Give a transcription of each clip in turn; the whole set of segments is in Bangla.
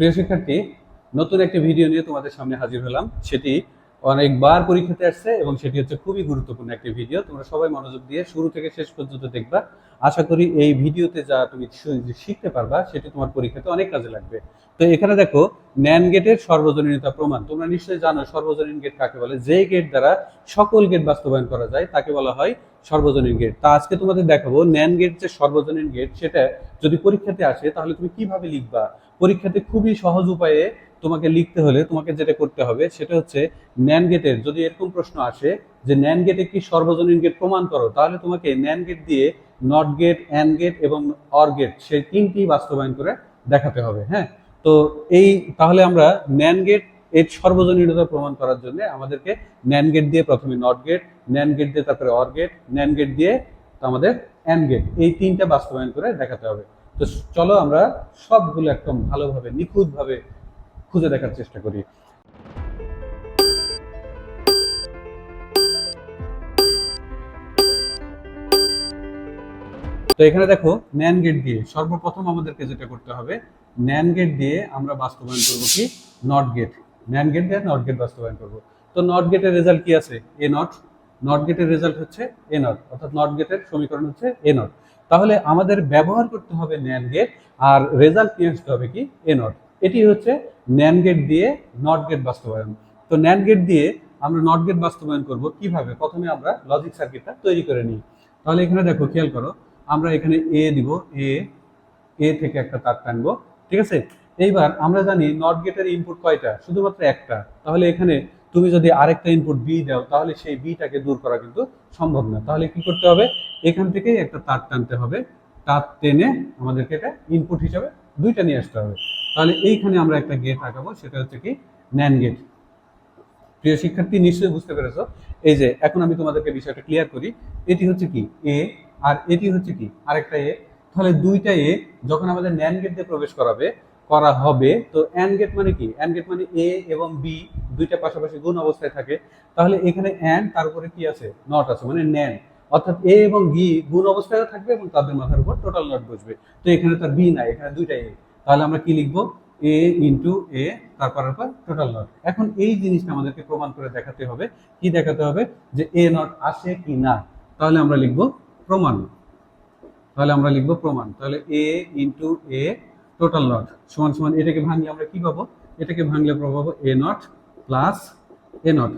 প্রিয় শিক্ষার্থী, নতুন একটি ভিডিও নিয়ে তোমাদের সামনে হাজির হলাম। সেটি অনেকবার পরীক্ষাতে আসছে এবং সেটি হচ্ছে খুবই গুরুত্বপূর্ণ একটি ভিডিও। তোমরা সবাই মনোযোগ দিয়ে শুরু থেকে শেষ পর্যন্ত দেখবা। আশা করি এই ভিডিওতে যা তুমি শিখতে পারবা, সেটি তোমার পরীক্ষাতে অনেক কাজে লাগবে। তো এখানে দেখো ন্যান গেটের সর্বজনীনতা প্রমাণ। তোমরা নিশ্চয়ই জানো, সর্বজনীন গেট কাকে বলে? যে গেট দ্বারা সকল গেট বাস্তবায়ন করা যায়, তাকে বলা হয় সর্বজনীন গেট। তা আজকে তোমাদের দেখাবো। ন্যান গেট যে সর্বজনীন গেট, সেটা যদি পরীক্ষাতে আসে, তাহলে তুমি কীভাবে লিখবা? পরীক্ষাতে খুবই সহজ উপায়ে তোমাকে লিখতে হলে তোমাকে যেটা করতে হবে সেটা হচ্ছে ন্যান গেটের যদি এরকম প্রশ্ন আসে যে ন্যান গেট একটি সর্বজনীন গেট প্রমাণ করো, তাহলে তোমাকে ন্যান গেট দিয়ে নট গেট অ্যান গেট এবং অর গেট সেই তিনটি বাস্তবায়ন করে দেখাতে হবে হ্যাঁ? তো এই, তাহলে আমরা ন্যান গেটের সর্বজনীনতা প্রমাণ করার জন্য আমাদেরকে ন্যান গেট দিয়ে প্রথমে নট গেট ন্যান গেট দিয়ে তারপরে অর গেট ন্যান গেট দিয়ে আমাদের অ্যান গেট এই তিনটা বাস্তবায়ন করে দেখাতে হবে। তো চলো আমরা সবগুলো একদম ভালোভাবে, নিখুঁতভাবে খুঁজে দেখার চেষ্টা করি। তো এখানে দেখো ন্যান গেট দিয়ে সর্বপ্রথম আমাদেরকে যেটা করতে হবে ন্যান গেট দিয়ে আমরা বাস্তবায়ন করব কি? নট গেট ন্যান গেট দিয়ে নট গেট বাস্তবায়ন করব। তো নট গেটের রেজাল্ট কি আছে? এ নট নট গেটের রেজাল্ট হচ্ছে এ নট অর্থাৎ নট গেটের সমীকরণ হচ্ছে এ নট তাহলে আমাদের ব্যবহার করতে হবে ন্যান গেট আর রেজাল্ট নিয়ে আসতে হবে কি? এ নট এটি হচ্ছে ন্যান গেট দিয়ে নট গেট বাস্তবায়ন। তো ন্যান গেট দিয়ে আমরা নট গেট বাস্তবায়ন করব কীভাবে? প্রথমে আমরা লজিক সার্কিটটা তৈরি করে নিই। তাহলে এখানে দেখো, খেয়াল করো, আমরা এখানে এ দিব এ এ থেকে একটা তার টানবো, ঠিক আছে? এইবার আমরা জানি নট গেটের ইনপুট কয়টা? শুধুমাত্র একটা। তাহলে এখানে তুমি যদি আরেকটা ইনপুট বি দাও, তাহলে সেই বিটাকে দূর করা কিন্তু সম্ভব না। তাহলে কি করতে হবে? এখান থেকেই একটা তার টানতে হবে। তার টেনে আমাদেরকে এটা ইনপুট হিসাবে দুইটা নিয়ে আসতে হবে। তাহলে এইখানে আমরা একটা গেট আঁকাবো, সেটা হচ্ছে কি? ন্যান গেট প্রিয় শিক্ষার্থী, নিশ্চয়ই বুঝতে পেরেছ? এই যে, এখন আমি তোমাদেরকে বিষয়টা ক্লিয়ার করি। এটি হচ্ছে কি? এ আর এটি হচ্ছে কি? আরেকটা এ তাহলে দুইটা এ যখন আমাদের ন্যান গেট দিয়ে প্রবেশ করাবে, করা হবে, তো অ্যান গেট মানে কি? অ্যান গেট মানে এ এবং বি দুইটা পাশাপাশি গুণ অবস্থায় থাকে, তাহলে এখানে অ্যান তার উপরে কি আছে? নট আছে মানে ন্যান অর্থাৎ এ এবং বি গুণ অবস্থায় থাকবে এবং তাদের মাথার উপর টোটাল নট বসবে। তো এখানে তার বি নাই, এখানে দুইটা এ তাহলে আমরা কি লিখব? এ ইন্টু এ তারপর পর টোটাল নট এখন এই জিনিসটা আমাদেরকে প্রমাণ করে দেখাতে হবে। কি দেখাতে হবে? যে এ নট আসে কি না। তাহলে আমরা লিখব প্রমাণ। তাহলে আমরা লিখব প্রমাণ। তাহলে A into A total not সমান সমান এটাকে ভাঙলে আমরা কি পাবো? এটাকে ভাঙলে পাবো A not plus A not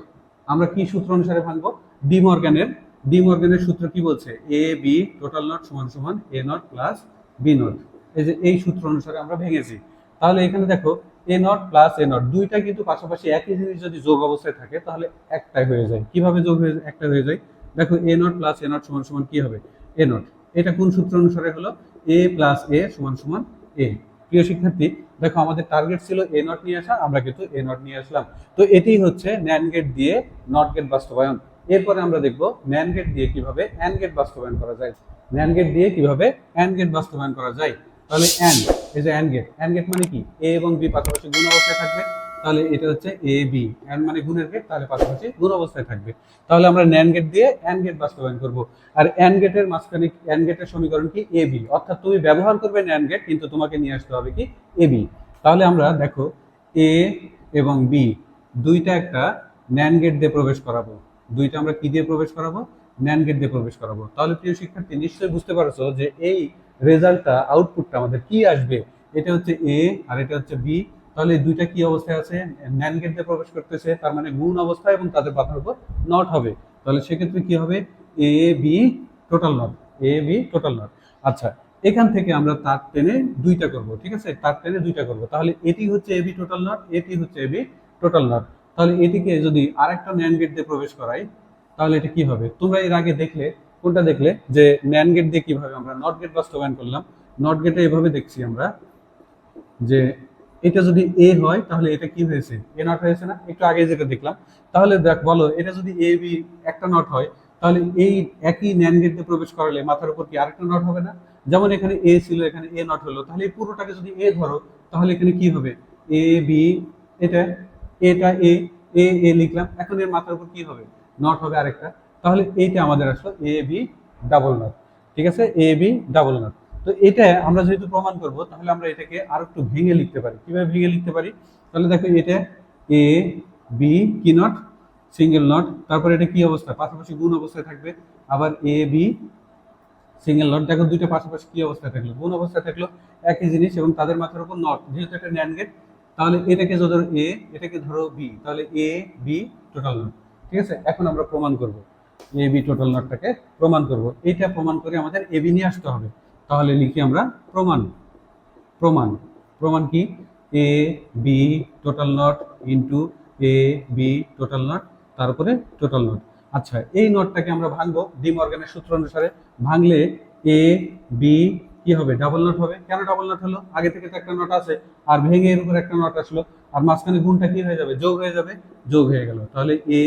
আমরা কি সূত্র অনুসারে ভাঙবো? ডি মর্গানের ডি মর্গানের সূত্র কি বলছে? এ বি টোটাল নট সমান সমান A not plus B not এই যে এই সূত্র অনুসারে আমরা ভেঙেছি। তাহলে এখানে দেখো A not plus A not দুইটা কিন্তু পাশাপাশি একই জিনিস যদি যোগ অবস্থায় থাকে, তাহলে একটাই হয়ে যায়। কীভাবে যোগ হয়ে একটা হয়ে যায়। দেখো A not plus A not সমান সমান কি হবে? এ নট এটা কোন সূত্র অনুসারে হলো? এ প্লাস এ সমান সমান এ প্রিয় শিক্ষার্থী দেখো, আমাদের টার্গেট ছিল এ নট নিয়ে আসা, আমরা কিন্তু এ নট নিয়ে আসলাম। তো এটি হচ্ছে ন্যান গেট দিয়ে নট গেট বাস্তবায়ন। এরপরে আমরা দেখব ন্যান গেট দিয়ে কীভাবে অ্যান গেট বাস্তবায়ন করা যায়। ন্যান গেট দিয়ে কীভাবে অ্যান গেট বাস্তবায়ন করা যায়। তাহলে অ্যান এই যে অ্যান গেট অ্যান গেট মানে কি? এ এবং বি পাশাপাশি গুণ অবস্থায় থাকবে। তাহলে এটা হচ্ছে এ বি অ্যান্ড মানে গুণের গেট তাহলে পাশাপাশি গুণ অবস্থায় থাকবে। তাহলে আমরা ন্যান গেট দিয়ে অ্যান গেট বাস্তবায়ন করব। আর অ্যান গেটের মাঝখানে অ্যান গেটের সমীকরণ কি? এ বি অর্থাৎ তুমি ব্যবহার করবে ন্যান গেট কিন্তু তোমাকে নিয়ে আসতে হবে কি? এ বি তাহলে আমরা দেখো এ এবং বি দুইটা একটা ন্যান গেট দিয়ে প্রবেশ করাবো। দুইটা আমরা কি দিয়ে প্রবেশ করাবো? ন্যান গেট দিয়ে প্রবেশ করাবো। তাহলে প্রিয় শিক্ষার্থী, নিশ্চয়ই বুঝতে পারছ যে এই রেজাল্টটা আউটপুটটা আমাদের কি আসবে? এটা হচ্ছে এ আর এটা হচ্ছে বি তাহলে দুইটা কি অবস্থায় আছে? ন্যান গেট দিয়ে প্রবেশ করতেছে, তার মানে গুণ অবস্থায় এবং তাদের মাথার উপর নট হবে। তাহলে সেক্ষেত্রে কি হবে? A B total not A B total not আচ্ছা এখান থেকে আমরা তার টেনে দুইটা করব, ঠিক আছে? তার টেনে দুইটা করব। তাহলে এটি হচ্ছে এ বি টোটাল নট এটি হচ্ছে এ বি টোটাল নট তাহলে এটিকে যদি আরেকটা ন্যান গেট দিয়ে প্রবেশ করাই, তাহলে এটা কি হবে? তোমরা এর আগে দেখলে, কোনটা দেখলে? যে ন্যান গেট দিয়ে কীভাবে আমরা নট গেট বাস্তবায়ন করলাম। নট গেটে এভাবে দেখছি আমরা যে এটা যদি এ হয়, তাহলে এটা কি হয়েছে? এ নট হয়েছে না? একটু আগে যেটা দেখলাম। তাহলে দেখ, বলো, এটা যদি এ বি একটা নট হয়, তাহলে এই একই ন্যান গেট দিয়ে প্রবেশ করালে মাথার উপর কি আরেকটা নট হবে না? যেমন এখানে এ ছিল, এখানে এ নট হলো, তাহলে এই পুরোটাকে যদি এ ধরো, তাহলে এখানে কি হবে? এ বি এটা এটা এ এ এ লিখলাম, এখন এর মাথার উপর কি হবে? নট হবে আরেকটা। তাহলে এইটা আমাদের আসলো এ বি ডাবল নট ঠিক আছে? এ বি ডাবল নট তো এটা আমরা যেহেতু প্রমাণ করব, তাহলে আমরা এটাকে আর একটু ভেঙে লিখতে পারি। কীভাবে ভেঙে লিখতে পারি? তাহলে দেখো এটা এ বি কি নট সিঙ্গেল নট তারপরে এটা কি অবস্থা? পাশাপাশি গুণ অবস্থায় থাকবে। আবার এ বি সিঙ্গেল নট দেখো দুইটা পাশাপাশি কি অবস্থায় থাকল? গুণ অবস্থায় থাকল একই জিনিস এবং তাদের মাথার উপর নট যেহেতু এটা ন্যান্ড গেট তাহলে এটাকে ধরো এ এটাকে ধরো বি তাহলে এ বি টোটাল নট ঠিক আছে? এখন আমরা প্রমাণ করব। এ বি টোটাল নটটাকে প্রমাণ করব। এইটা প্রমাণ করে আমাদের এ বি নিয়ে আসতে হবে। তাহলে লিখি আমরা প্রমাণ। প্রমাণ। প্রমাণ কি? A B total not into A B total not তারপরে টোটাল নট আচ্ছা এই নটটাকে আমরা ভাঙবো ডি মর্গানের সূত্র অনুসারে। ভাঙলে এ বি কি হবে? ডাবল নট হবে। কেন ডাবল নট হলো? আগে থেকে তো একটা নট আছে, আর ভেঙে এর উপর একটা নট আসলো, আর মাঝখানে গুণটা কি হয়ে যাবে? যোগ হয়ে যাবে, যোগ হয়ে গেল। তাহলে এ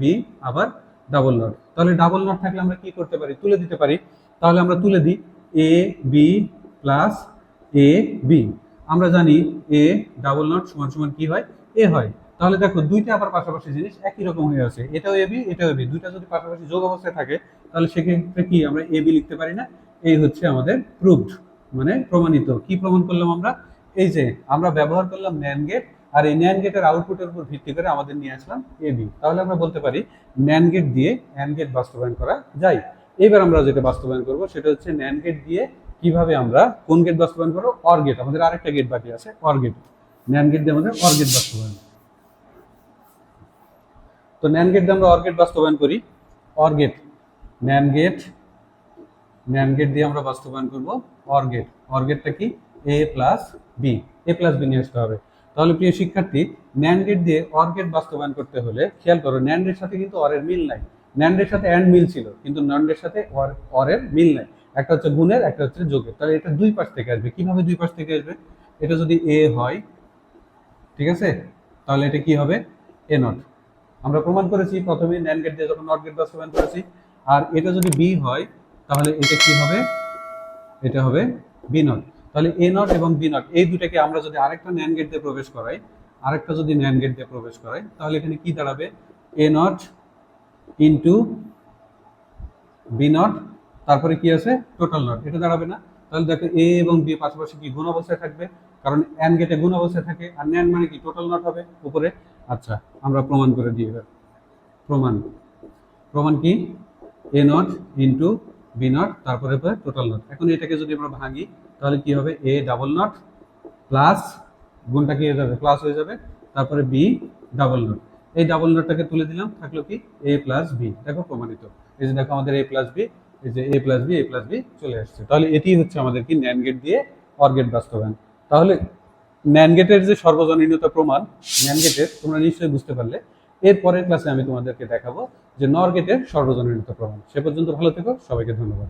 বি আবার ডাবল নট তাহলে ডাবল নট থাকলে আমরা কি করতে পারি? তুলে দিতে পারি। তাহলে আমরা তুলে দিই। A B plus A B আমরা জানি এ ডাবল নট সমান সমান কি হয়? এ হয়। তাহলে দেখো দুইটা আবার পাশাপাশি জিনিস একই রকম হয়ে আছে। এটাও এ বি এটাও এ বি দুইটা যদি পাশাপাশি যোগ অবস্থায় থাকে, তাহলে সেক্ষেত্রে কি আমরা এ বি লিখতে পারি না? এই হচ্ছে আমাদের প্রুভড মানে প্রমাণিত। কি প্রমাণ করলাম আমরা? এই যে আমরা ব্যবহার করলাম ন্যান গেট আর এই ন্যান গেটের আউটপুটের উপর ভিত্তি করে আমাদের নিয়ে আসলাম এ বি তাহলে আমরা বলতে পারি ন্যান গেট দিয়ে অ্যান গেট বাস্তবায়ন করা যায়। এবার আমরা যেটা বাস্তবায়ন করব, সেটা হচ্ছে ন্যান গেট দিয়ে কীভাবে আমরা কোন গেট বাস্তবায়ন করব? অর গেট আমাদের আরেকটা গেট বাকি আছে অর গেট ন্যান গেট দিয়ে আমাদের অর গেট বাস্তবায়ন। তো ন্যান গেট দিয়ে আমরা অর গেট বাস্তবায়ন করি। OR gate NAND gate NAND gate দিয়ে আমরা বাস্তবায়ন করব অর গেট অর গেটটা কি? A plus B A plus B নিয়ে আসতে হবে। তাহলে প্রিয় শিক্ষার্থী ন্যান গেট দিয়ে অর গেট বাস্তবায়ন করতে হলে, খেয়াল করো ন্যান্ডের সাথে কিন্তু অরের মিল নাই। ন্যান্ডের সাথে অ্যান্ড মিল ছিল, কিন্তু নন্ডের সাথে অর অরের মিল নেই। একটা হচ্ছে গুণের, একটা হচ্ছে যোগের। তাহলে এটা দুই পাশ থেকে আসবে। কীভাবে দুই পাশ থেকে আসবে? এটা যদি এ হয়, ঠিক আছে? তাহলে এটা কি হবে? এ নট আমরা প্রমাণ করেছি প্রথমে ন্যান গেট দিয়ে যখন নট গেট বাস্তবায়ন করেছি। আর এটা যদি বি হয়, তাহলে এটা কি হবে? এটা হবে বি নট তাহলে এ নট এবং বি নট এই দুটাকে আমরা যদি আরেকটা ন্যান গেট দিয়ে প্রবেশ করাই, আরেকটা যদি ন্যান গেট দিয়ে প্রবেশ করাই, তাহলে এখানে কি দাঁড়াবে? A not into B not তারপরে কি আছে? টোটাল নট এটা দাঁড়াবে না। তাহলে দেখো এ এবং বি পাশাপাশি কি গুণ অবস্থায় থাকবে? কারণ অ্যান গেটে গুণ অবস্থায় থাকে, আর ন্যান মানে কি টোটাল নট হবে উপরে। আচ্ছা আমরা প্রমাণ করে দিই এবার। প্রমাণ। প্রমাণ কি? A not into B not তারপরে টোটাল নট এখন এটাকে যদি আমরা ভাঙি, তাহলে কি হবে? এ ডাবল নট প্লাস গুণটা কি হয়ে যাবে? প্লাস হয়ে যাবে। তারপরে বি ডাবল নট এই ডাবল নটটাকে তুলে দিলাম, থাকল কি এ প্লাস বি দেখো প্রমাণিত। এই যে দেখো আমাদের এ প্লাস বি এই যে A plus B A plus B চলে আসছে। তাহলে এটি হচ্ছে আমাদের কি ন্যান গেট দিয়ে অর গেট বাস্তবায়ন। তাহলে ন্যান গেটের যে সর্বজনীনতা প্রমাণ ন্যান গেটের তোমরা নিশ্চয়ই বুঝতে পারলে। এর পরের ক্লাসে আমি তোমাদেরকে দেখাবো যে নর গেটের সর্বজনীনতা প্রমাণ। সে পর্যন্ত ভালো থেকো, সবাইকে ধন্যবাদ।